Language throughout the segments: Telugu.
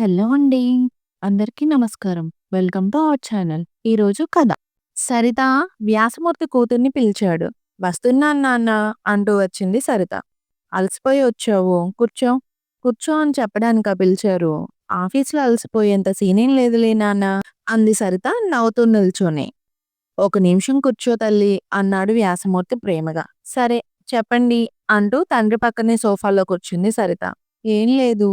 హలో అండి. అందరికీ నమస్కారం. Welcome to our channel. ఈరోజు కథ. సరిత వ్యాసమూర్తి కూతుర్ని పిలిచాడు. వస్తున్నాను నాన్న అంటూ వచ్చింది సరిత. అలసిపోయి వచ్చావు కూర్చో. కూర్చో అని చెప్పడానికా పిలిచారు. ఆఫీస్‌లో అలసిపోయేంత సీనేం లేదులే నాన్న అంది సరిత నవ్వుతూ నిల్చొని. ఒక నిమిషం కూర్చో తల్లి అన్నాడు వ్యాసమూర్తి ప్రేమగా. సరే చెప్పండి అంటూ తండ్రి పక్కనే సోఫాలో కూర్చుంది సరిత. ఏం లేదు.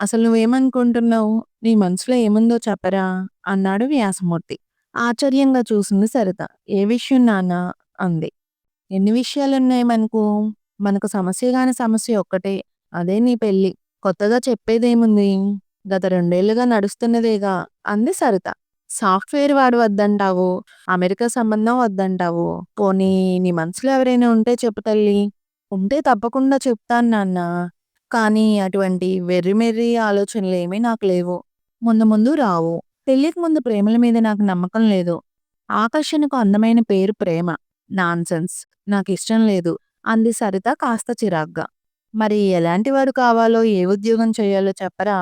అసలు నువ్వేమనుకుంటున్నావు? నీ మనసులో ఏముందో చెప్పరా? అన్నాడు వ్యాసమూర్తి. ఆశ్చర్యంగా చూసింది సరిత. ఏ విషయం నాన్నా? అంది. ఎన్ని విషయాలున్నాయి మనకు? మనకు సమస్యగానే సమస్య ఒక్కటే. అదే నీ పెళ్ళి కొత్తగా చెప్పేదేముంది? గత రెండేళ్ళుగా నడుస్తున్నదేగా అంది సరిత. సాఫ్ట్‌వేర్ వాడు వద్దంటావు. అమెరికా సంబంధం వద్దంటావు. పోనీ నీ మనసులో ఎవరైనా ఉంటే చెప్పు తల్లీ. ఉంటే తప్పకుండా చెప్తాను నాన్నా. కానీ అటువంటి వెర్రిమెర్రి ఆలోచనలేమీ నాకు లేవు. ముందు ముందు రావు. పెళ్ళికి ముందు ప్రేమల మీద నాకు నమ్మకం లేదు. ఆకర్షణకు అందమైన పేరు ప్రేమ. నాన్‌సెన్స్. నాకు ఇష్టం లేదు అంది సరిత కాస్త చిరాగ్గా. మరి ఎలాంటి వాడు కావాలో ఏ ఉద్యోగం చేయాలో చెప్పరా?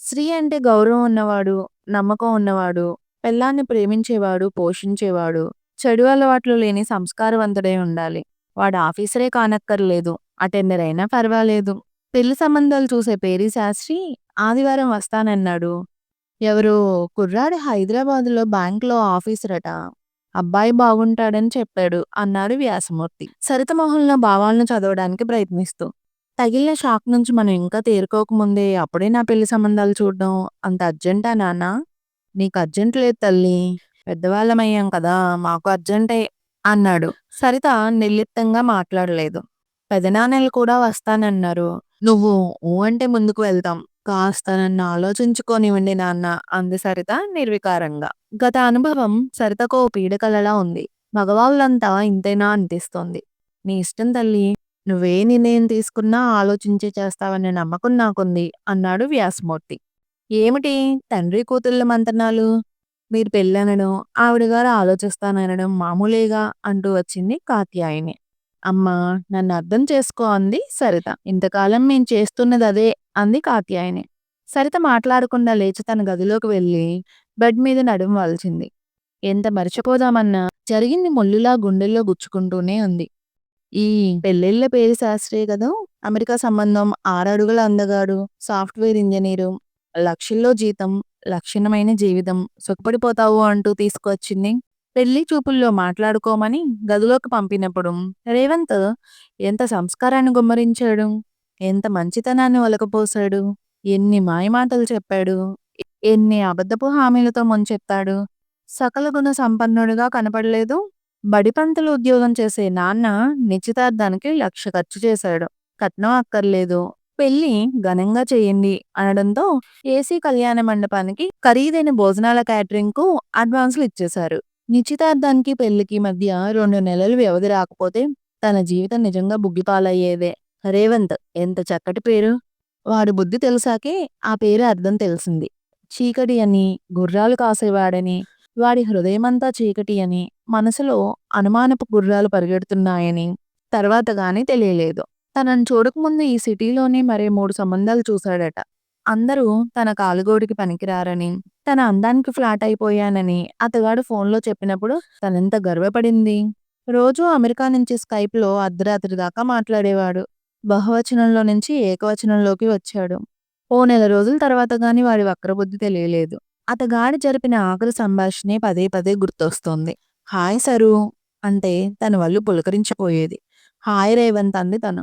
స్త్రీ అంటే గౌరవం ఉన్నవాడు, నమ్మకం ఉన్నవాడు, పిల్లాన్ని ప్రేమించేవాడు, పోషించేవాడు, చెడు అలవాట్లు లేని సంస్కారవంతుడై ఉండాలి. వాడు ఆఫీసరే కానక్కర్లేదు. అటెండర్ అయినా పర్వాలేదు. పెళ్ళి సంబంధాలు చూసే పేరి శాస్త్రి ఆదివారం వస్తానన్నాడు. ఎవరు కుర్రాడు హైదరాబాదులో బ్యాంక్‌లో ఆఫీసరట. అబ్బాయి బాగుంటాడని చెప్పాడు అన్నాడు వ్యాసమూర్తి. సరిత మొహంలో భావాలను చదవడానికి ప్రయత్నిస్తూ. తగిలిన షాక్ నుంచి మనం ఇంకా తేరుకోకముందే అప్పుడే నా పెళ్ళి సంబంధాలు చూడడం అంత అర్జెంటా నాన్న నీకు అర్జెంట్ లేదు తల్లి పెద్దవాళ్ళమయ్యాం కదా! మాకు అర్జెంటే అన్నాడు. సరిత నిర్లిప్తంగా మాట్లాడలేదు. పెదనాన్నలు కూడా వస్తానన్నారు. నువ్వు ఊ అంటే ముందుకు వెళ్తాం. కాస్త నన్ను ఆలోచించుకోనివ్వండి నాన్న అంది సరిత నిర్వికారంగా. గత అనుభవం సరితకో పీడకలలా ఉంది. మగవాళ్ళంతా ఇంతేనా అనిపిస్తోంది. నీ ఇష్టం తల్లీ. నువ్వే నిర్ణయం తీసుకున్నా ఆలోచించే చేస్తావనే నమ్మకం నాకుంది అన్నాడు వ్యాసమూర్తి. ఏమిటి తండ్రి కూతుళ్ళ మంతనాలు? మీరు పెళ్ళనడం, ఆవిడగారు ఆలోచిస్తాననడం మామూలేగా అంటూ వచ్చింది కాత్యాయని. అమ్మా నన్ను అర్థం చేసుకో అంది సరిత. ఇంతకాలం మేం అదే అంది కాత్యాయని. సరిత మాట్లాడకుండా లేచి తన గదిలోకి వెళ్ళి బెడ్ మీద నడుం వాల్చింది. ఎంత మరిచిపోదామన్నా జరిగింది ముల్లులా గుండెల్లో గుచ్చుకుంటూనే ఉంది. ఈ పెళ్ళిళ్ళ పేరు శాస్త్రీయ కదా అమెరికా సంబంధం, ఆరడుగుల అందగాడు, సాఫ్ట్‌వేర్ ఇంజనీరు, లక్షల్లో జీతం, లక్షణమైన జీవితం, సుఖపడిపోతావు అంటూ తీసుకువచ్చింది. పెళ్ళి చూపుల్లో మాట్లాడుకోమని గదిలోకి పంపినప్పుడు రేవంత్ ఎంత సంస్కారాన్ని గుమ్మరించాడు. ఎంత మంచితనాన్ని ఒలకపోశాడు. ఎన్ని మాయమాటలు చెప్పాడు. ఎన్ని అబద్ధపు హామీలతో ముంచెత్తాడు. సకల గుణ సంపన్నుడిగా కనపడలేదు. బడిపంతులు ఉద్యోగం చేసే నాన్న నిశ్చితార్థానికి లక్ష ఖర్చు చేశాడు. కట్నం అక్కర్లేదు. పెళ్ళి ఘనంగా చేయండి అనడంతో ఏసీ కళ్యాణ మండపానికి ఖరీదైన భోజనాల క్యాటరింగ్‌కు అడ్వాన్సులు ఇచ్చేశారు. నిశ్చితార్థానికి పెళ్ళికి మధ్య రెండు నెలలు వ్యవధి రాకపోతే తన జీవితం నిజంగా బుగ్గిపాలయ్యేదే. రేవంత్ ఎంత చక్కటి పేరు. వాడు బుద్ధి తెలిసాకే ఆ పేరు అర్థం తెలిసింది. చీకటి అని, గుర్రాలు కాసేవాడని, వాడి హృదయమంతా చీకటి అని, మనసులో అనుమానపు గుర్రాలు పరిగెడుతున్నాయని తర్వాత గానీ తెలియలేదు. తనను చూడకముందు ఈ సిటీలోనే మరే మూడు సంబంధాలు చూశాడట. అందరూ తన కాలుగోడికి పనికిరారని, తన అందానికి ఫ్లాట్ అయిపోయానని అతగాడు ఫోన్‌లో చెప్పినప్పుడు తనెంత గర్వపడింది. రోజూ అమెరికా నుంచి స్కైప్‌లో అర్ధరాత్రి దాకా మాట్లాడేవాడు. బహువచనంలో నుంచి ఏకవచనంలోకి వచ్చాడు. ఓ నెల రోజుల తర్వాత గాని వాడి వక్రబుద్ధి తెలియలేదు. అతగాడు జరిపిన ఆఖరి సంభాషణే పదే పదే గుర్తొస్తోంది. హాయ్ సరు అంటే తన వల్లు పులకరించిపోయేది. హాయ్ రేవంత్ అంది తను.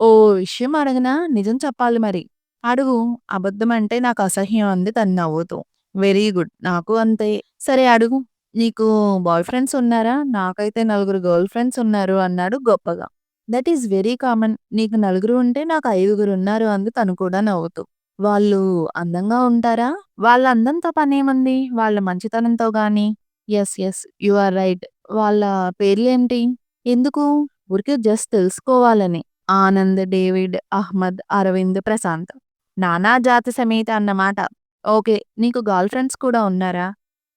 ఓ విషయం అడగనా? నిజం చెప్పాలి మరి. అడుగు. అబద్ధం అంటే నాకు అసహ్యం అంది తను నవ్వుతూ. Very good. నాకు అంతే. సరే అడుగు. నీకు బాయ్ ఫ్రెండ్స్ ఉన్నారా? నాకైతే నలుగురు గర్ల్ ఫ్రెండ్స్ ఉన్నారు అన్నాడు గొప్పగా. That is very common. నీకు నలుగురు ఉంటే నాకు ఐదుగురు ఉన్నారు అంది తను కూడా నవ్వుతూ. వాళ్ళు అందంగా ఉంటారా? వాళ్ళ అందంతో పనేముంది? వాళ్ళ మంచితనంతో గాని. Yes yes you are right. వాళ్ళ పేర్లేంటి? ఎందుకు? ఊరికే జస్ట్ తెలుసుకోవాలని. ఆనంద్, డేవిడ్, అహ్మద్, అరవింద్, ప్రశాంత్. నానా జాతి సమేత అన్నమాట. ఓకే. నీకు గర్ల్ ఫ్రెండ్స్ కూడా ఉన్నారా?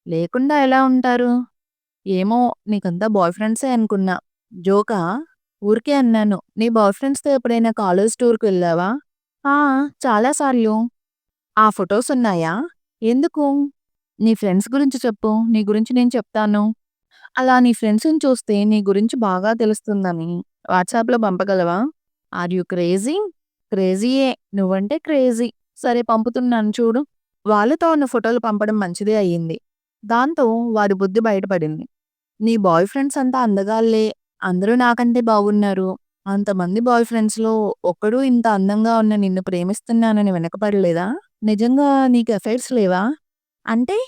లేకుండా ఎలా ఉంటారు? ఏమో నీకంతా బాయ్ ఫ్రెండ్సే అనుకున్నా. జోకా? ఊరికే అన్నాను. నీ బాయ్ ఫ్రెండ్స్‌తో ఎప్పుడైనా కాలేజ్ టూర్‌కి వెళ్ళావా? ఆ! చాలా సార్లు. ఆ ఫొటోస్ ఉన్నాయా? ఎందుకు? నీ ఫ్రెండ్స్ గురించి చెప్పు. నీ గురించి నేను చెప్తాను. అలా నీ ఫ్రెండ్స్‌ని చూస్తే నీ గురించి బాగా తెలుస్తుందని వాట్సాప్‌లో పంపగలవా? Are you crazy? క్రేజీయే. నువ్వంటే క్రేజీ. సరే పంపుతున్నాను చూడు. వాళ్ళతో ఉన్న ఫోటోలు పంపడం మంచిదే అయ్యింది. దాంతో వారి బుద్ధి బయటపడింది. నీ బాయ్ ఫ్రెండ్స్ అంతా అందగాళ్ళే. అందరూ నాకంటే బాగున్నారు. అంతమంది బాయ్ ఫ్రెండ్స్‌లో ఒక్కడూ ఇంత అందంగా ఉన్న నిన్ను ప్రేమిస్తున్నానని వెనకపడలేదా? నిజంగా నీకు ఎఫైర్స్ లేవా? అంటే?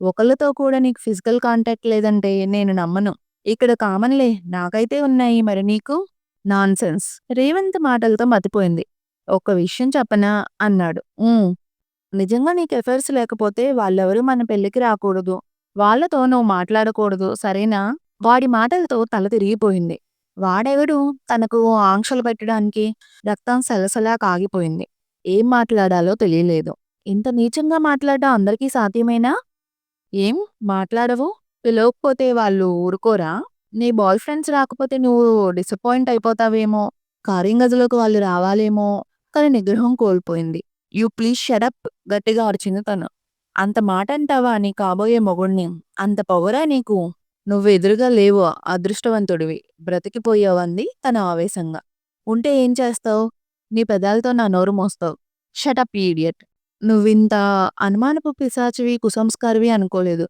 ఒకళ్ళతో కూడా నీకు ఫిజికల్ కాంటాక్ట్ లేదంటే నేను నమ్మను. ఇక్కడ కామన్‌లే నాకైతే ఉన్నాయి మరి నీకు? నాన్‌సెన్స్. రేవంత్ మాటలతో మతిపోయింది. ఒక్క విషయం చెప్పనా? అన్నాడు. నిజంగా నీకు ఎఫైర్స్ లేకపోతే వాళ్ళెవరూ మన పెళ్ళికి రాకూడదు. వాళ్ళతో నువ్వు మాట్లాడకూడదు. సరేనా? వాడి మాటలతో తల తిరిగిపోయింది. వాడెవడు తనకు ఆంక్షలు పెట్టడానికి? రక్తం సలసలా కాగిపోయింది. ఏం మాట్లాడాలో తెలియలేదు. ఇంత నీచంగా మాట్లాడడం అందరికీ సాధ్యమేనా? ఏం మాట్లాడవు? పిలవకపోతే వాళ్ళు ఊరుకోరా? నీ బాయ్ ఫ్రెండ్స్ రాకపోతే నువ్వు డిసప్పాయింట్ అయిపోతావేమో. కార్యం గదిలోకి వాళ్ళు రావాలేమో. కానీ నిగ్రహం కోల్పోయింది. యూ ప్లీజ్ షడప్ గట్టిగా అరిచింది తను. అంత మాట అంటావా నీ కాబోయే మొగుణ్ణి? అంత పొగరా నీకు? నువ్వు ఎదురుగా లేవు అదృష్టవంతుడివి. బ్రతికిపోయావంది తన ఆవేశంగా. ఉంటే ఏం చేస్తావు? నీ పెదాలతో నా నోరు మోస్తావు. Shut up idiot. నువ్వింత అనుమానపు పిశాచివి, కుసంస్కారివి అనుకోలేదు.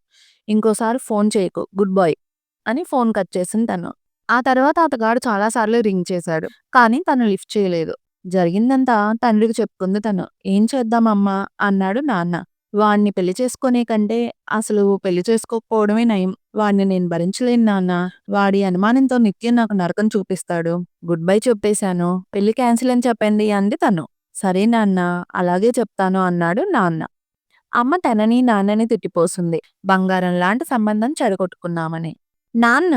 ఇంకోసారి ఫోన్ చేయకు. Good bye. అని ఫోన్ కట్ చేసింది తను. ఆ తర్వాత అతగాడు చాలాసార్లు రింగ్ చేశాడు. కానీ తను లిఫ్ట్ చేయలేదు. జరిగిందంతా తండ్రికి చెప్పుకుంది తను. ఏం చేద్దామమ్మా? అన్నాడు నాన్న. వాణ్ణి పెళ్ళి చేసుకునే కంటే అసలు పెళ్ళి చేసుకోకపోవడమే నయం. వాణ్ణి నేను భరించలేను నాన్న వాడి అనుమానంతో నిత్యం నాకు నరకం చూపిస్తాడు. గుడ్ బై చెప్పేశాను. పెళ్ళి క్యాన్సిల్ అని చెప్పండి అంది తను. సరే నాన్న అలాగే చెప్తాను అన్నాడు నాన్న. అమ్మ తనని, నాన్నని తిట్టిపోసింది. బంగారం లాంటి సంబంధం చెడగొట్టుకున్నామని. నాన్న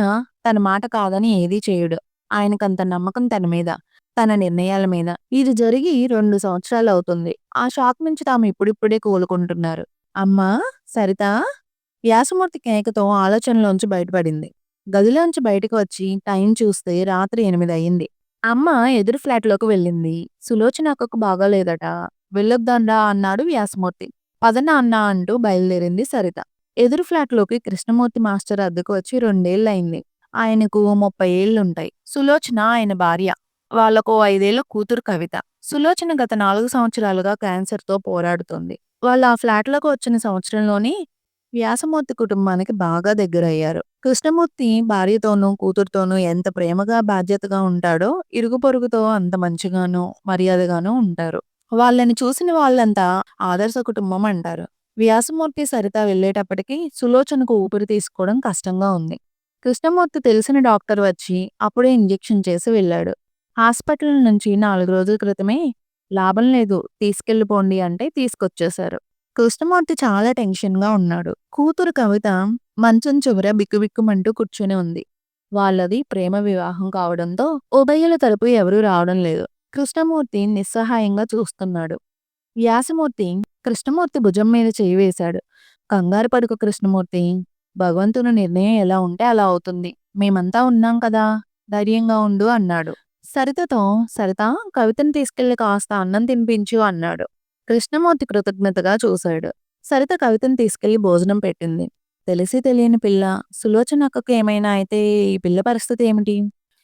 తన మాట కాదని ఏదీ చేయడు. ఆయనకంత నమ్మకం తన మీద. తన నిర్ణయాల మీద. ఇది జరిగి రెండు సంవత్సరాలు అవుతుంది ఆ షాక్ నుంచి తాము ఇప్పుడిప్పుడే కోలుకుంటున్నారు. అమ్మా! సరితా! వ్యాసమూర్తి కేకతో ఆలోచనలోంచి బయటపడింది. గదిలోంచి బయటకు వచ్చి టైం చూస్తే రాత్రి ఎనిమిది అయింది అమ్మ ఎదురు ఫ్లాట్‌లోకి వెళ్ళింది. సులోచన అక్కకు బాగాలేదట. వెళ్ళొద్దాంరా అన్నాడు వ్యాసమూర్తి. పదన అన్నా అంటూ బయలుదేరింది సరిత. ఎదురు ఫ్లాట్‌లోకి కృష్ణమూర్తి మాస్టర్ అద్దెకు వచ్చి రెండేళ్ళయింది ఆయనకు ముప్పై ఏళ్ళుంటాయి సులోచన ఆయన భార్య. వాళ్ళకో ఐదేళ్ళ కూతురు కవిత. సులోచన గత నాలుగు సంవత్సరాలుగా క్యాన్సర్‌తో పోరాడుతోంది. వాళ్ళు ఆ ఫ్లాట్‌లోకి వచ్చిన సంవత్సరంలోనే వ్యాసమూర్తి కుటుంబానికి బాగా దగ్గరయ్యారు. కృష్ణమూర్తి భార్యతోనూ, కూతురుతోనూ ఎంత ప్రేమగా, బాధ్యతగా ఉంటాడో ఇరుగు పొరుగుతో అంత మంచిగానూ, మర్యాదగానూ ఉంటారు. వాళ్ళని చూసిన వాళ్ళంతా ఆదర్శ కుటుంబం అంటారు. వ్యాసమూర్తి, సరిత వెళ్ళేటప్పటికి సులోచనకు ఊపిరి తీసుకోవడం కష్టంగా ఉంది. కృష్ణమూర్తి తెలిసిన డాక్టర్ వచ్చి అప్పుడే ఇంజెక్షన్ చేసి వెళ్ళాడు. హాస్పిటల్ నుంచి నాలుగు రోజుల క్రితమే లాభం లేదు తీసుకెళ్ళిపోండి అంటే తీసుకొచ్చేశారు. కృష్ణమూర్తి చాలా టెన్షన్‌గా ఉన్నాడు. కూతురు కవిత మంచం చివర బిక్కుబిక్కుమంటూ కూర్చుని ఉంది. వాళ్ళది ప్రేమ వివాహం కావడంతో ఉభయుల తరపు ఎవరూ రావడం లేదు. కృష్ణమూర్తి నిస్సహాయంగా చూస్తున్నాడు. వ్యాసమూర్తి కృష్ణమూర్తి భుజం మీద చేయి వేశాడు. కంగారు పడుకు కృష్ణమూర్తి. భగవంతుని నిర్ణయం ఎలా ఉంటే అలా అవుతుంది. మేమంతా ఉన్నాం కదా! ధైర్యంగా ఉండు అన్నాడు. సరితతో సరిత కవితను తీసుకెళ్ళి కాస్త అన్నం తినిపించు అన్నాడు. కృష్ణమూర్తి కృతజ్ఞతగా చూశాడు. సరిత కవితను తీసుకెళ్ళి భోజనం పెట్టింది. తెలిసి తెలియని పిల్ల. సులోచనక్కకు ఏమైనా అయితే ఈ పిల్ల పరిస్థితి ఏమిటి?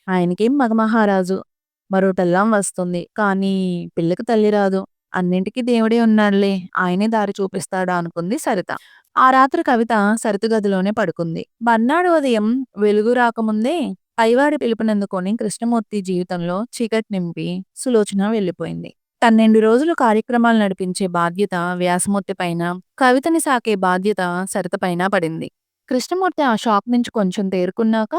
ఆయనకేం మగమహారాజు. మరో తెల్లం వస్తుంది. కానీ పిల్లకి తల్లి రాదు. అన్నింటికీ దేవుడే ఉన్నాడులే. ఆయనే దారి చూపిస్తాడు అనుకుంది సరిత. ఆ రాత్రి కవిత సరిత గదిలోనే పడుకుంది. మర్నాడు ఉదయం వెలుగు రాకముందే పైవాడి పిలుపునందుకొని కృష్ణమూర్తి జీవితంలో చీకటి నింపి సులోచన వెళ్ళిపోయింది. పన్నెండు రోజులు కార్యక్రమాలు నడిపించే బాధ్యత వ్యాసమూర్తి పైన, కవితని సాకే బాధ్యత సరితపైన పడింది. కృష్ణమూర్తి ఆ షాక్ నుంచి కొంచెం తేరుకున్నాక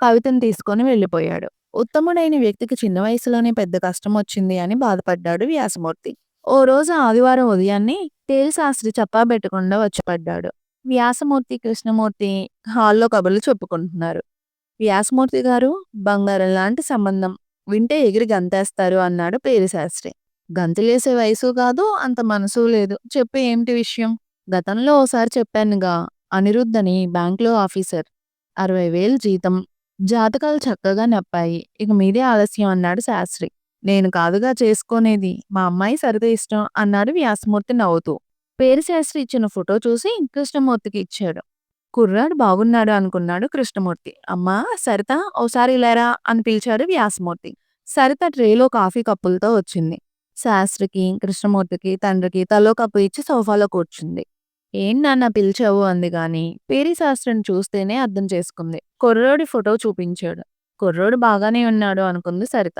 కవితను తీసుకొని వెళ్ళిపోయాడు. ఉత్తముడైన వ్యక్తికి చిన్న వయసులోనే పెద్ద కష్టం వచ్చింది అని బాధపడ్డాడు వ్యాసమూర్తి. ఓ రోజు ఆదివారం ఉదయాన్నే తేలిశాస్త్రి చప్పా పెట్టకుండా వచ్చి పడ్డాడు. వ్యాసమూర్తి, కృష్ణమూర్తి హాల్లో కబుర్లు చెప్పుకుంటున్నారు. వ్యాసమూర్తి గారు బంగారం లాంటి సంబంధం. వింటే ఎగిరి గంతేస్తారు అన్నాడు పేరిశాస్త్రి. గంతులేసే వయసు కాదు, అంత మనసు లేదు. చెప్పు ఏమిటి విషయం? గతంలో ఓసారి చెప్పానుగా అనిరుద్ధ్ అని బ్యాంక్‌లో ఆఫీసర్. అరవై వేలు జీతం. జాతకాలు చక్కగా నప్పాయి. ఇక మీదే ఆలస్యం అన్నాడు శాస్త్రి. నేను కాదుగా చేసుకోనేది. మా అమ్మాయి సరిగా ఇష్టం అన్నాడు వ్యాసమూర్తి నవ్వుతూ. పేరు శాస్త్రి ఇచ్చిన ఫోటో చూసి కృష్ణమూర్తికి ఇచ్చాడు. కుర్రాడు బాగున్నాడు అనుకున్నాడు కృష్ణమూర్తి. అమ్మా సరిత ఓసారి లేరా అని పిలిచాడు వ్యాసమూర్తి. సరిత ట్రేలో కాఫీ కప్పులతో వచ్చింది. శాస్త్రికి, కృష్ణమూర్తికి, తండ్రికి తలో కప్పు ఇచ్చి సోఫాలో కూర్చుంది. ఏం నాన్న పిలిచావు అంది గాని పేరిశాస్త్రిని చూస్తేనే అర్థం చేసుకుంది. కుర్రోడి ఫోటో చూపించాడు. కుర్రోడు బాగానే ఉన్నాడు అనుకుంది సరిత.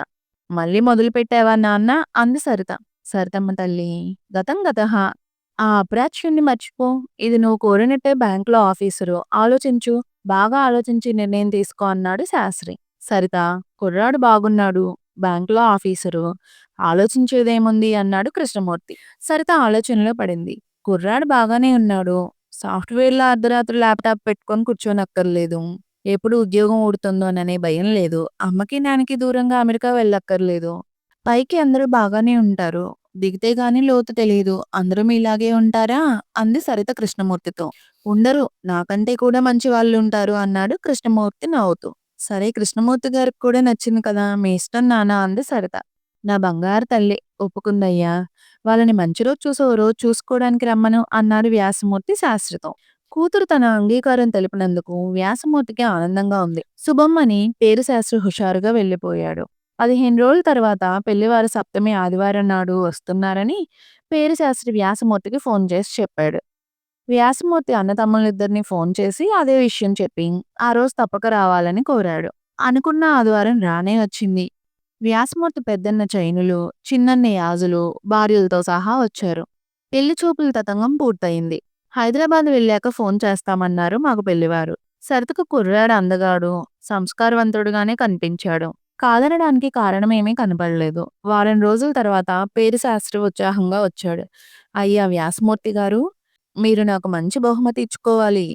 మళ్ళీ మొదలుపెట్టావా నాన్న అంది సరిత. సరితమ్మ తల్లి గతం గత ఆ అప్రాచ్యుణ్ణి మర్చిపో. ఇది నువ్వు కోరినట్టే బ్యాంకులో ఆఫీసరు. ఆలోచించు. బాగా ఆలోచించి నిర్ణయం తీసుకో అన్నాడు శాస్త్రి. సరిత కుర్రాడు బాగున్నాడు. బ్యాంకులో ఆఫీసరు. ఆలోచించేదేముంది అన్నాడు కృష్ణమూర్తి. సరిత ఆలోచనలో పడింది. కుర్రాడు బాగానే ఉన్నాడు. సాఫ్ట్‌వేర్‌లో అర్ధరాత్రి ల్యాప్‌టాప్ పెట్టుకొని కూర్చోనక్కర్లేదు. ఎప్పుడు ఉద్యోగం ఊడుతుందోననే భయం లేదు. అమ్మకి, నాన్నకి దూరంగా అమెరికా వెళ్ళక్కర్లేదు. పైకి అందరూ బాగానే ఉంటారు. దిగితే గాని లోతు తెలియదు అందరూ మీలాగే ఉంటారా? అంది సరిత కృష్ణమూర్తితో. ఉండరు. నాకంటే కూడా మంచి వాళ్ళు ఉంటారు అన్నాడు కృష్ణమూర్తి నవ్వుతూ. సరే కృష్ణమూర్తి గారికి కూడా నచ్చింది కదా! మీ ఇష్టం నాన్న అంది సరిత. నా బంగారు తల్లి ఒప్పుకుందయ్యా. వాళ్ళని మంచి రోజు చూసి ఓ రోజు చూసుకోవడానికి రమ్మను అన్నాడు వ్యాసమూర్తి శాస్త్రితో. కూతురు తన అంగీకారం తెలిపినందుకు వ్యాసమూర్తికి ఆనందంగా ఉంది. శుభం అని పేరు శాస్త్రి హుషారుగా వెళ్ళిపోయాడు. పదిహేను రోజుల తర్వాత పెళ్ళివారు సప్తమి ఆదివారం నాడు వస్తున్నారని పేరు శాస్త్రి వ్యాసమూర్తికి ఫోన్ చేసి చెప్పాడు. వ్యాసమూర్తి అన్నతమ్ములిద్దరిని ఫోన్ చేసి అదే విషయం చెప్పి ఆ రోజు తప్పక రావాలని కోరాడు. అనుకున్న ఆదివారం రానే వచ్చింది. వ్యాసమూర్తి పెద్దన్న చైనులు, చిన్నన్న యాజులు, భార్యలతో సహా వచ్చారు. పెళ్ళి చూపుల తతంగం పూర్తయింది. హైదరాబాద్ వెళ్ళాక ఫోన్ చేస్తామన్నారు మాకు పెళ్ళివారు. సరితకు కుర్రాడు అందగాడు, సంస్కారవంతుడుగానే కనిపించాడు. కాదనడానికి కారణమేమీ కనపడలేదు. వారం రోజుల తర్వాత పేరు శాస్త్రి ఉత్సాహంగా వచ్చాడు. అయ్యా వ్యాసమూర్తి గారు మీరు నాకు మంచి బహుమతి ఇచ్చుకోవాలి.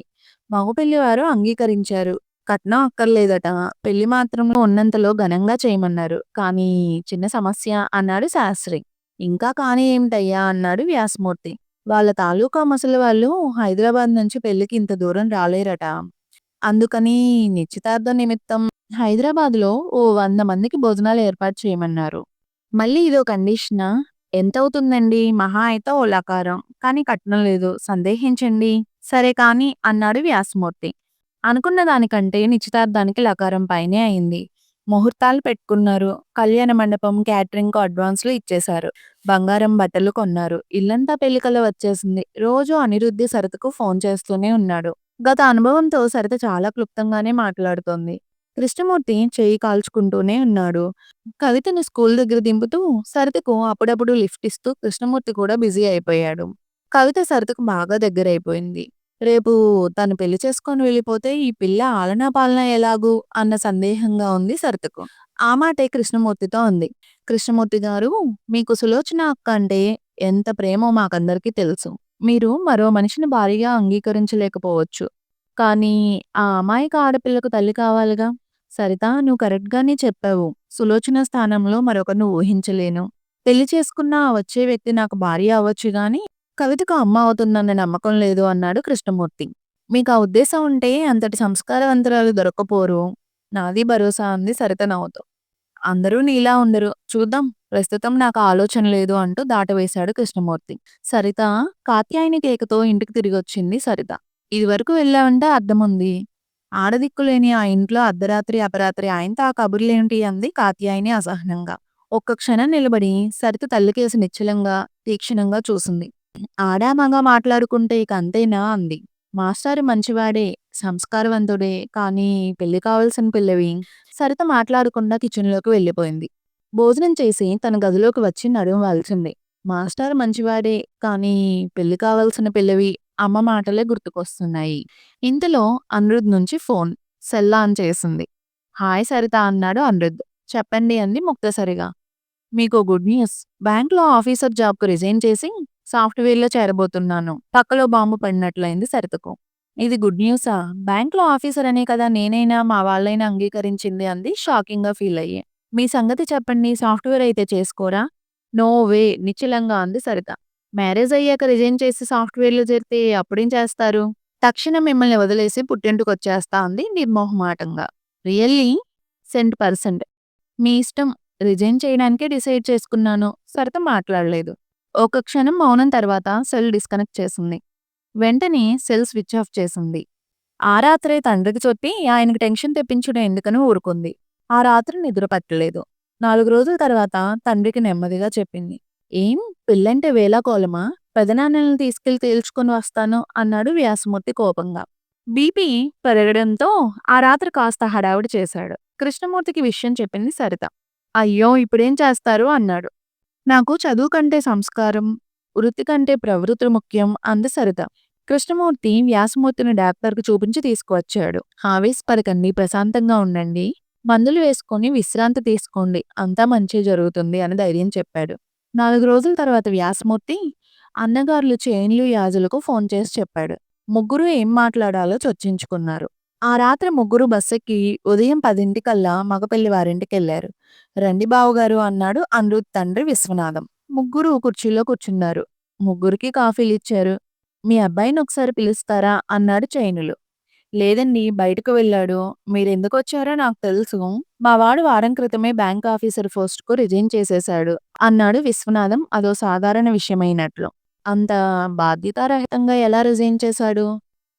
మగ పెళ్ళివారు అంగీకరించారు. కట్నం అక్కర్లేదట. పెళ్ళి మాత్రంలో ఉన్నంతలో ఘనంగా చేయమన్నారు. కానీ చిన్న సమస్య అన్నాడు శాస్త్రి. ఇంకా కానీ ఏమిటయ్యా అన్నాడు వ్యాసమూర్తి. వాళ్ళ తాలూకా ముసలివాళ్ళు హైదరాబాద్ నుంచి పెళ్ళికి ఇంత దూరం రాలేరట. అందుకని నిశ్చితార్థం నిమిత్తం హైదరాబాద్‌లో ఓ వంద మందికి భోజనాలు ఏర్పాటు చేయమన్నారు. మళ్ళీ ఇదో కండిషనా? ఎంతవుతుందండి? మహా అయితే ఓ లకారం. కానీ కట్నం లేదు. సందేహించండి. సరే కానీ అన్నాడు వ్యాసమూర్తి. అనుకున్న దానికంటే నిశ్చితార్థానికి లకారం పైనే అయింది. ముహూర్తాలు పెట్టుకున్నారు. కళ్యాణ మండపం, క్యాటరింగ్ అడ్వాన్సులు ఇచ్చేశారు. బంగారం బట్టలు కొన్నారు. ఇల్లంతా పెళ్ళికల వచ్చేసింది. రోజు అనిరుద్ధి సరతకు ఫోన్ చేస్తూనే ఉన్నాడు. గత అనుభవంతో సరిత చాలా క్లుప్తంగానే మాట్లాడుతోంది. కృష్ణమూర్తి చెయ్యి కాల్చుకుంటూనే ఉన్నాడు. కవితను స్కూల్ దగ్గర దింపుతూ సరితకు అప్పుడప్పుడు లిఫ్ట్ ఇస్తూ కృష్ణమూర్తి కూడా బిజీ అయిపోయాడు. కవిత సరితకు బాగా దగ్గరైపోయింది. రేపు తను పెళ్ళి చేసుకొని వెళ్ళిపోతే ఈ పిల్ల ఆలనా పాలన ఎలాగూ అన్న సందేహంగా ఉంది సరితకు. ఆ మాటే కృష్ణమూర్తితో ఉంది కృష్ణమూర్తి గారు మీకు సులోచన అక్క అంటే ఎంత ప్రేమో మాకందరికీ తెలుసు. మీరు మరో మనిషిని భారీగా అంగీకరించలేకపోవచ్చు. కానీ ఆ అమాయక ఆడపిల్లకు తల్లి కావాలిగా! సరిత నువ్వు కరెక్ట్‌గానే చెప్పావు. సులోచన స్థానంలో మరొకరిని ఊహించలేను. పెళ్ళి చేసుకున్న ఆ వచ్చే వ్యక్తి నాకు భార్య అవ్వచ్చు గాని కవితకు అమ్మ అవుతుందన్న నమ్మకం లేదు అన్నాడు కృష్ణమూర్తి. మీకు ఆ ఉద్దేశం ఉంటే అంతటి సంస్కారవంతరాలు దొరకపోరు నాది భరోసా అంది సరిత నవ్వుతూ. అందరూ నీలా ఉండరు. చూద్దాం. ప్రస్తుతం నాకు ఆలోచన లేదు అంటూ దాటవేశాడు కృష్ణమూర్తి. సరిత కాత్యాయని కేకతో ఇంటికి తిరిగొచ్చింది సరిత. ఇదివరకు వెళ్ళావంటే అర్థముంది. ఆడదిక్కులేని ఆ ఇంట్లో అర్ధరాత్రి అపరాత్రి ఆయనతో ఆ కబుర్లేంటి అంది కాత్యాయని అసహనంగా. ఒక్క క్షణం నిలబడి సరిత తల్లికేసి నిశ్చలంగా, తీక్షణంగా చూసింది. ఆడామగా మాట్లాడుకుంటే ఇక అంతేనా అంది. మాస్టారు మంచివాడే, సంస్కారవంతుడే. కానీ పెళ్ళి కావాల్సిన పిల్లవి. సరిత మాట్లాడకుండా కిచెన్‌లోకి వెళ్ళిపోయింది. భోజనం చేసి తన గదిలోకి వచ్చి నడుము వాల్చింది. మాస్టారు మంచివాడే. కానీ పెళ్ళి కావాల్సిన పిల్లవి అమ్మ మాటలే గుర్తుకొస్తున్నాయి. ఇంతలో అనిరుద్ నుంచి ఫోన్. సెల్ ఆన్ చేసింది. హాయ్ సరిత అన్నాడు అనిరుద్. చెప్పండి అంది ముక్తసరిగా. మీకు గుడ్ న్యూస్. బ్యాంక్‌లో ఆఫీసర్ జాబ్‌కు రిజైన్ చేసి సాఫ్ట్‌వేర్‌లో చేరబోతున్నాను. పక్కలో బాంబు పడినట్లయింది సరితకు. ఇది గుడ్ న్యూసా? బ్యాంక్‌లో ఆఫీసర్ అనే కదా నేనైనా మా వాళ్ళైనా అంగీకరించింది అంది షాకింగ్‌గా ఫీల్ అయ్యే మీ సంగతి చెప్పండి సాఫ్ట్‌వేర్ అయితే చేసుకోరా? నో వే నిశ్చలంగా అంది సరిత. మ్యారేజ్ అయ్యాక రిజైన్ చేసి సాఫ్ట్‌వేర్‌లో చేరితే అప్పుడేం చేస్తారు? తక్షణం మిమ్మల్ని వదిలేసి పుట్టింటికొచ్చేస్తా ఉంది నిర్మోహమాటంగా. రియల్లీ? Cent percent. మీ ఇష్టం. రిజైన్ చేయడానికే డిసైడ్ చేసుకున్నాను. సరిత మాట్లాడలేదు. ఒక క్షణం మౌనం తర్వాత సెల్ డిస్కనెక్ట్ చేసింది. వెంటనే సెల్ స్విచ్ ఆఫ్ చేసింది. ఆ రాత్రే తండ్రికి చెప్పి ఆయనకి టెన్షన్ తెప్పించడం ఎందుకని ఊరుకుంది. ఆ రాత్రి నిద్ర పట్టలేదు. నాలుగు రోజుల తర్వాత తండ్రికి నెమ్మదిగా చెప్పింది. ఏం పిల్లంటే వేలాకోలమా పెదనాన్నలను తీసుకెళ్ళి తేల్చుకొని వస్తాను అన్నాడు వ్యాసమూర్తి కోపంగా. బీపీ పెరగడంతో ఆ రాత్రి కాస్త హడావుడి చేశాడు. కృష్ణమూర్తికి విషయం చెప్పింది సరిత. అయ్యో ఇప్పుడేం చేస్తారు అన్నాడు. నాకు చదువు కంటే సంస్కారం, వృత్తి కంటే ప్రవృత్తి ముఖ్యం అంది సరిత. కృష్ణమూర్తి వ్యాసమూర్తిని డాక్టర్కు చూపించి తీసుకువచ్చాడు. ఆవేశపడకండి ప్రశాంతంగా ఉండండి. మందులు వేసుకొని విశ్రాంతి తీసుకోండి. అంతా మంచి జరుగుతుంది అని ధైర్యం చెప్పాడు. నాలుగు రోజుల తర్వాత వ్యాసమూర్తి అన్నగారులు చేన్లు యాజులకు ఫోన్ చేసి చెప్పాడు. ముగ్గురు ఏం మాట్లాడాలో చర్చించుకున్నారు. ఆ రాత్రి ముగ్గురు బస్సెక్కి ఉదయం పదింటికల్లా మగపెళ్ళి వారింటికెళ్ళారు. రండి బావగారు అన్నాడు అనిరుద్ తండ్రి విశ్వనాథం. ముగ్గురు కుర్చీలో కూర్చున్నారు. ముగ్గురికి కాఫీలు ఇచ్చారు మీ అబ్బాయిని ఒకసారి పిలుస్తారా అన్నాడు చైనులు. లేదండి బయటకు వెళ్ళాడు. మీరెందుకొచ్చారో నాకు తెలుసు. మా వాడు వారం క్రితమే బ్యాంక్ ఆఫీసర్ పోస్ట్‌కు రిజైన్ చేసేశాడు అన్నాడు విశ్వనాథం అదో సాధారణ విషయమైనట్లు. అంత బాధ్యతారహితంగా ఎలా రిజైన్ చేశాడు?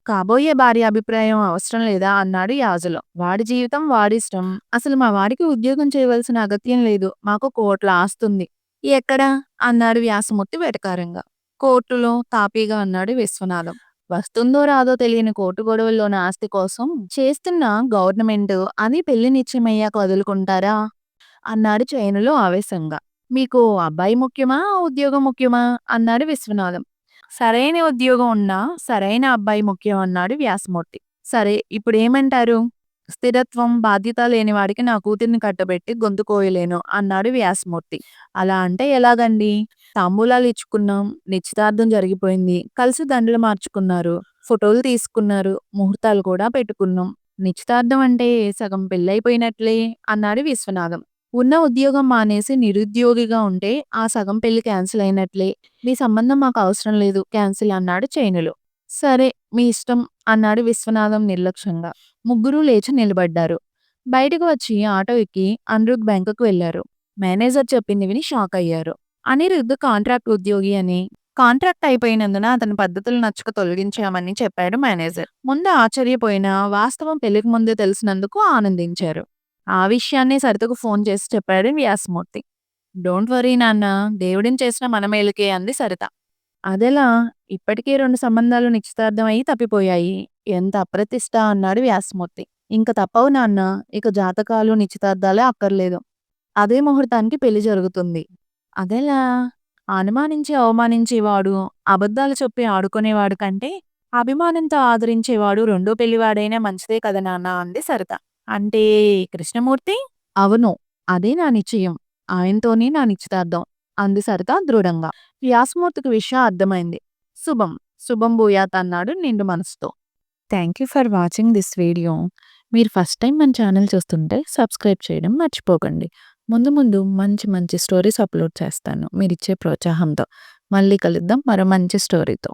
కాబోయే భార్య అభిప్రాయం అవసరం లేదా అన్నాడు యాజలో. వాడి జీవితం వాడిష్టం. అసలు మా వాడికి ఉద్యోగం చేయవలసిన అగత్యం లేదు. మాకు కోట్ల ఆస్తుంది. ఎక్కడా? అన్నాడు వ్యాసమూర్తి వెటకారంగా. కోర్టులో తాపీగా అన్నాడు విశ్వనాథం. వస్తుందో రాదో తెలియని కోర్టు గొడవల్లోని ఆస్తి కోసం చేస్తున్న గవర్నమెంట్ అది పెళ్ళి నిశ్చయమయ్యాక వదులుకుంటారా? అన్నాడు చైనులో ఆవేశంగా. మీకు అబ్బాయి ముఖ్యమా? ఉద్యోగం ముఖ్యమా? అన్నాడు విశ్వనాథం. సరైన ఉద్యోగం ఉన్నా సరైన అబ్బాయి ముఖ్యం అన్నాడు వ్యాసమూర్తి. సరే ఇప్పుడు ఏమంటారు స్థిరత్వం, బాధ్యత లేనివాడికి నా కూతుర్ని కట్టబెట్టి గొంతు కోయలేను అన్నాడు వ్యాసమూర్తి. అలా అంటే ఎలాగండి? తాంబూలాలు ఇచ్చుకున్నాం. నిశ్చితార్థం జరిగిపోయింది. కలిసి దండలు మార్చుకున్నారు. ఫోటోలు తీసుకున్నారు. ముహూర్తాలు కూడా పెట్టుకున్నాం. నిశ్చితార్థం అంటే సగం పెళ్ళైపోయినట్లే అన్నాడు విశ్వనాథం. ఉన్న ఉద్యోగం మానేసి నిరుద్యోగిగా ఉంటే ఆ సగం పెళ్ళి క్యాన్సిల్ అయినట్లే. మీ సంబంధం మాకు అవసరం లేదు క్యాన్సిల్ అన్నాడు చైనులు. సరే మీ ఇష్టం అన్నాడు విశ్వనాథం నిర్లక్ష్యంగా. ముగ్గురూ లేచి నిలబడ్డారు. బయటకు వచ్చి ఆటో ఎక్కి అనురుగ్ బ్యాంకుకు వెళ్ళారు. మేనేజర్ చెప్పింది విని షాక్ అయ్యారు. అనిరుద్ధ్ కాంట్రాక్ట్ ఉద్యోగి అని, కాంట్రాక్ట్ అయిపోయినందున అతని పద్ధతులు నచ్చక తొలగించామని చెప్పాడు మేనేజర్. ముందు ఆశ్చర్యపోయిన వాస్తవం పెళ్ళికి ముందే తెలిసినందుకు ఆనందించారు. ఆ విషయాన్ని సరితకు ఫోన్ చేసి చెప్పాడు వ్యాసమూర్తి. డోంట్ వరీ నాన్న దేవుడిని చేసిన మన మేలుకే అంది సరిత. అదెలా? ఇప్పటికే రెండు సంబంధాలు నిశ్చితార్థం అయి తప్పిపోయాయి. ఎంత అప్రతిష్ట అన్నాడు వ్యాసమూర్తి. ఇంక తప్పవు నాన్న ఇక జాతకాలు, నిశ్చితార్థాలే అక్కర్లేదు. అదే ముహూర్తానికి పెళ్ళి జరుగుతుంది. అదెలా? అనుమానించి అవమానించేవాడు, అబద్ధాలు చెప్పి ఆడుకునేవాడు కంటే అభిమానంతో ఆదరించేవాడు రెండో పెళ్ళివాడైనా మంచిదే కదా నాన్నా అంది సరిత. అంటే కృష్ణమూర్తి? అవును. అదే నా నిశ్చయం. ఆయనతోనే నా నిశ్చితార్థం అంది సరిత దృఢంగా. వ్యాసమూర్తికి విషయం అర్థమైంది. శుభం. శుభం భూయాత్ అన్నాడు నిండు మనసుతో. Thank you for watching this video. మీరు ఫస్ట్ టైం మన ఛానల్ చూస్తుంటే సబ్స్క్రైబ్ చేయడం మర్చిపోకండి. ముందు ముందు మంచి మంచి స్టోరీస్ అప్లోడ్ చేస్తాను మీరిచ్చే ప్రోత్సాహంతో. మళ్ళీ కలుద్దాం మరో మంచి స్టోరీతో.